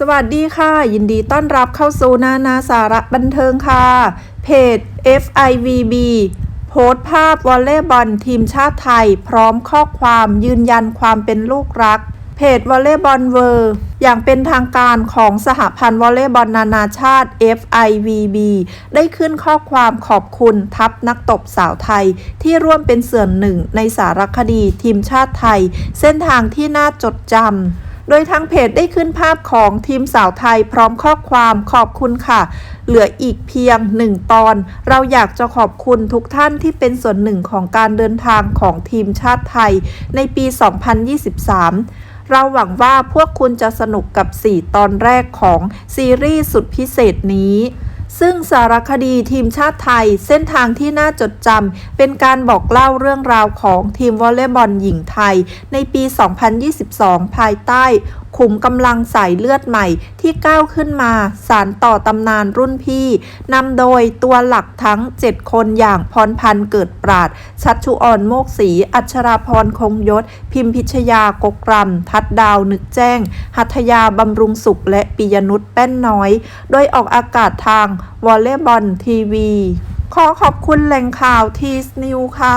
สวัสดีค่ะ ยินดีต้อนรับเข้าสู่นานาสาระบันเทิงค่ะ เพจ FIVB โพสต์ภาพวอลเลย์บอลทีมชาติไทย พร้อมข้อความยืนยันความเป็นลูกรัก เพจวอลเลย์บอลเวอร์อย่างเป็นทางการของสหพันธ์วอลเลย์บอลนานาชาติ FIVB ได้ขึ้นข้อความขอบคุณทัพนักตบสาวไทย ที่ร่วมเป็นส่วนหนึ่งในสารคดีทีมชาติไทย เส้นทางที่น่าจดจำ โดยทางเพจได้ขึ้นภาพของทีมสาวไทยพร้อมข้อความขอบคุณค่ะ เหลืออีกเพียงหนึ่งตอน เราอยากจะขอบคุณทุกท่านที่เป็นส่วนหนึ่งของการเดินทางของทีมชาติไทยในปี 2023เราหวังว่าพวกคุณจะสนุกกับ 4 ตอนแรกของซีรีส์สุดพิเศษนี้ ซึ่งสารคดีทีมชาติไทยเส้นทางที่น่าจดจำเป็นการบอกเล่าเรื่องราวของทีมวอลเลย์บอลหญิงไทย ในปี 2022 ภายใต้ ขุมกำลังสายเลือดใหม่ที่ก้าวขึ้นมา สารต่อตำนานรุ่นพี่นำโดยตัวหลักทั้ง 7 คนอย่างพรพันธ์เกิดปราด ชัชชุออนโมกศรีอัชราพรคงยศ พิมพิชยากกรำทัดดาวนึกแจ้ง หัตยาบำรุงสุขและปิยนุชแป้นน้อย โดยออกอากาศทางวอลเลย์บอลทีวี ขอขอบคุณแหล่งข่าวทีสนิวค่ะ